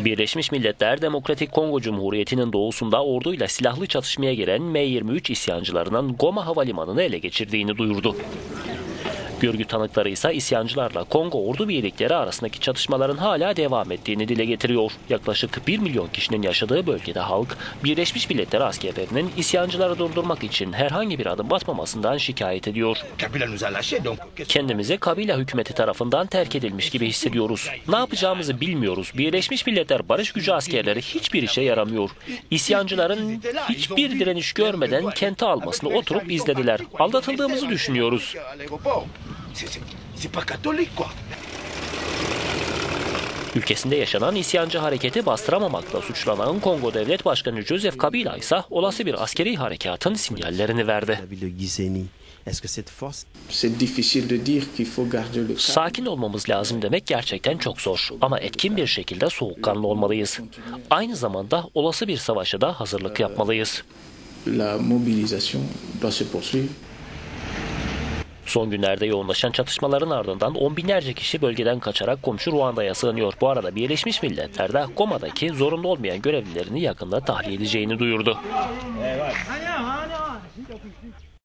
Birleşmiş Milletler Demokratik Kongo Cumhuriyeti'nin doğusunda orduyla silahlı çatışmaya giren M23 isyancılarının Goma Havalimanı'nı ele geçirdiğini duyurdu. Görgü tanıkları ise isyancılarla Kongo ordu birlikleri arasındaki çatışmaların hala devam ettiğini dile getiriyor. Yaklaşık 1 milyon kişinin yaşadığı bölgede halk, Birleşmiş Milletler askerlerinin isyancıları durdurmak için herhangi bir adım atmamasından şikayet ediyor. Kendimizi kabila hükümeti tarafından terk edilmiş gibi hissediyoruz. Ne yapacağımızı bilmiyoruz. Birleşmiş Milletler Barış Gücü askerleri hiçbir işe yaramıyor. İsyancıların hiçbir direniş görmeden kenti almasını oturup izlediler. Aldatıldığımızı düşünüyoruz. C'est- pas catholique quoi. Ülkesinde yaşanan isyancı hareketi bastıramamakla suçlanan Kongo Devlet Başkanı Joseph Kabila ise olası bir askeri harekatın sinyallerini verdi. la ville de Gizeni. Est-ce que cette force C'est difficile de dire qu'il faut garder le calme. Sakin olmamız lazım demek gerçekten çok zor ama etkin bir şekilde soğukkanlı olmalıyız. Aynı zamanda olası bir savaşa da hazırlık yapmalıyız. La mobilisation doit se poursuivre. Son günlerde yoğunlaşan çatışmaların ardından on binlerce kişi bölgeden kaçarak komşu Ruanda'ya sığınıyor. Bu arada Birleşmiş Milletler de Goma'daki zorunlu olmayan görevlilerini yakında tahliye edeceğini duyurdu.